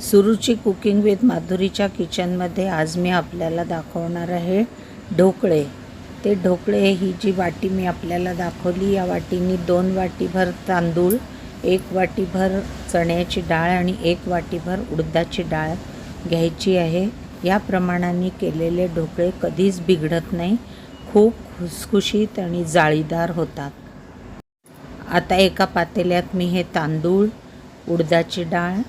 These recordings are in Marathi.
सुरुची कुकिंग विथ माधुरीच्या किचनमध्ये आज मी आपल्याला दाखवणार आहे ढोकळे. ते ढोकळे ही जी वाटी मी आपल्याला दाखवली या वाटीनी दोन वाटीभर तांदूळ एक वाटीभर चण्याची डाळ आणि एक वाटीभर उडदाची डाळ घ्यायची आहे. या प्रमाणाने केलेले ढोकळे कधीच बिघडत नाही खूप खुसखुशीत आणि जाळीदार होतात. आता एका पातेल्यात मी हे तांदूळ उडदाची डाळ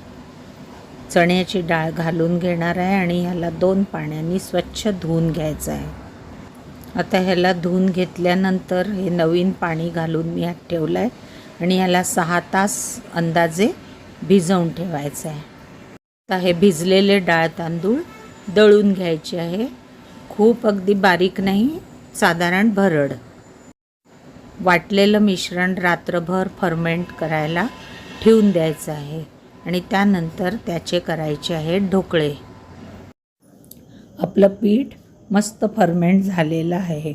चण्याची डाळ घालून घेणार आहे आणि ह्याला दोन पाण्याने स्वच्छ धुवून घ्यायचं आहे. आता ह्याला धुवून घेतल्यानंतर हे नवीन पाणी घालून मी ह्यात ठेवलं आहे आणि ह्याला सहा तास अंदाजे भिजवून ठेवायचं आहे आता हे भिजलेले डाळ तांदूळ दळून घ्यायचे आहे. खूप अगदी बारीक नाही साधारण भरड. वाटलेलं मिश्रण रात्रभर फर्मेंट करायला ठेवून द्यायचं आहे. आणि त्यानंतर त्याचे करायचे आहेत ढोकळे. आपलं पीठ मस्त फर्मेंट झालेलं आहे.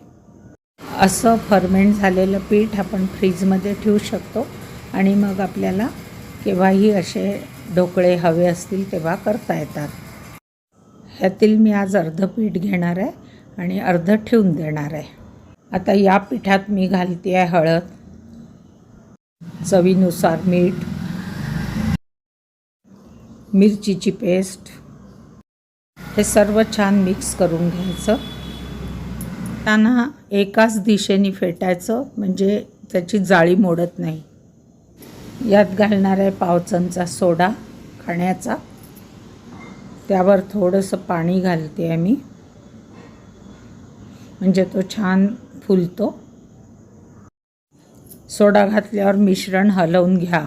असं फर्मेंट झालेलं पीठ आपण फ्रीजमध्ये ठेवू शकतो आणि मग आपल्याला केव्हाही असे ढोकळे हवे असतील तेव्हा करता येतात. ह्यातील मी आज अर्धं पीठ घेणार आहे आणि अर्ध ठेवून देणार आहे. आता या पिठात मी घालते आहे हळद. चवीनुसार मीठ मिरचीची पेस्ट. हे सर्व छान मिक्स करून घ्यायचं. त्यांना एकाच दिशेने फेटायचं म्हणजे त्याची जाळी मोडत नाही. यात घालणार आहे पाव चमचा सोडा खाण्याचा. त्यावर थोडंसं पाणी घालते आहे मी म्हणजे तो छान फुलतो. सोडा घातल्यावर मिश्रण हलवून घ्या.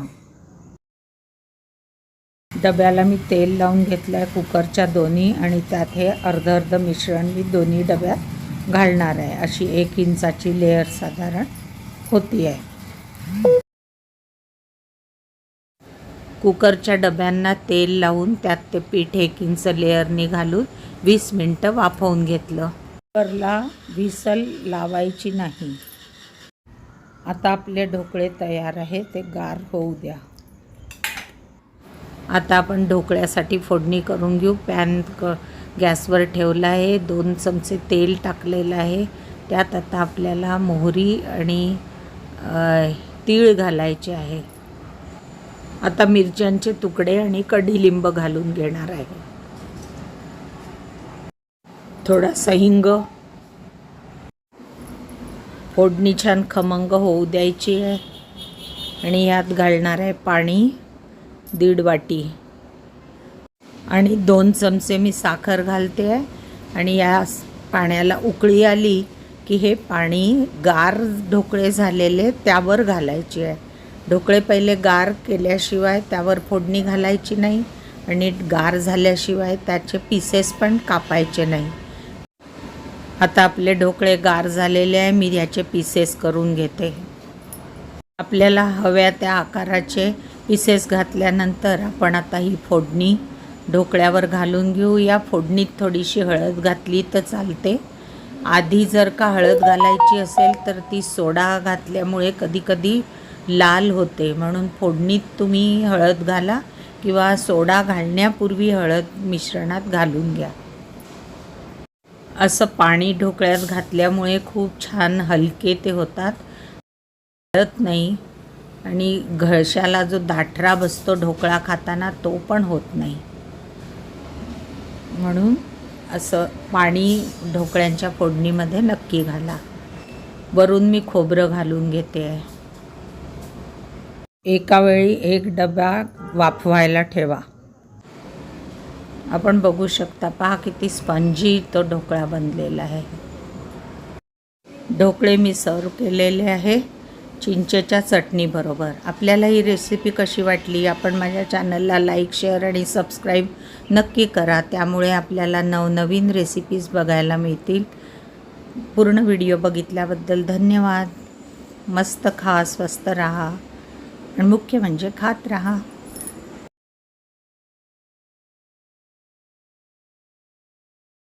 डब्याला मी तेल लावून घेतलं आहे कुकरच्या दोन्ही आणि त्यात हे अर्ध अर्ध मिश्रण मी दोन्ही डब्यात घालणार आहे. अशी एक इंचाची लेअर साधारण होती आहे. कुकरच्या डब्यांना तेल लावून त्यात ते पीठ एक इंच लेअरने घालून वीस मिनटं वाफवून घेतलं. कुकरला व्हिसल लावायची नाही. आता आपले ढोकळे तयार आहे ते गार होऊ द्या. आता आपण ढोकळ्यासाठी फोडणी करून घेऊ. पॅन क गॅसवर ठेवला आहे. दोन चमचे तेल टाकलेलं आहे. त्यात आता आपल्याला मोहरी आणि तीळ घालायचे आहे. आता मिरच्यांचे तुकडे आणि कढीलिंब घालून घेणार आहे. थोडासा हिंग. फोडणी छान खमंग होऊ द्यायची आहे. आणि यात घालणार आहे पाणी. दीड वाटी. आणि दोन चमचे मी साखर घालते आहे आणि या पाण्याला उकळी आली की हे पाणी गार ढोकळे झालेले त्यावर घालायचे आहे. ढोकळे पहिले गार केल्याशिवाय त्यावर फोडणी घालायची नाही आणि गार झाल्याशिवाय त्याचे पीसेस पण कापायचे नाही. आता आपले ढोकळे गार झालेले आहे मी याचे पीसेस करून घेते. आपल्याला हव्या त्या आकाराचे पीसेस घातल्यानंतर आपण आता ही फोडणी ढोकळ्यावर घालून घेऊ. या फोडणीत थोडीशी हळद घातली तर चालते. आधी जर का हळद घालायची असेल तर ती सोडा घातल्यामुळे कधीकधी लाल होते. म्हणून फोडणीत तुम्ही हळद घाला किंवा सोडा घालण्यापूर्वी हळद मिश्रणात घालून घ्या. असं पाणी ढोकळ्यात घातल्यामुळे खूप छान हलके ते होतात. हळद नाही. आणि घळशाला जो दाठरा बसतो ढोकळा खाताना तो पण होत नाही. म्हणून असं पाणी ढोकळ्यांच्या फोडणीमध्ये नक्की घाला. वरून मी खोबरं घालून घेते. आहे एका वेळी एक डबा वाफवायला ठेवा. आपण बघू शकता पहा किती स्पंजी तो ढोकळा बनलेला आहे. ढोकळे मी सर्व केलेले आहे. चिंचेच्या चटणीबरोबर आपल्याला ही रेसिपी कशी वाटली? आपण माझ्या चॅनलला लाईक शेअर आणि सबस्क्राईब नक्की करा. त्यामुळे आपल्याला नवनवीन रेसिपीज बघायला मिळतील. पूर्ण व्हिडिओ बघितल्याबद्दल धन्यवाद. मस्त खा स्वस्त राहा. आणि मुख्य म्हणजे खात राहा.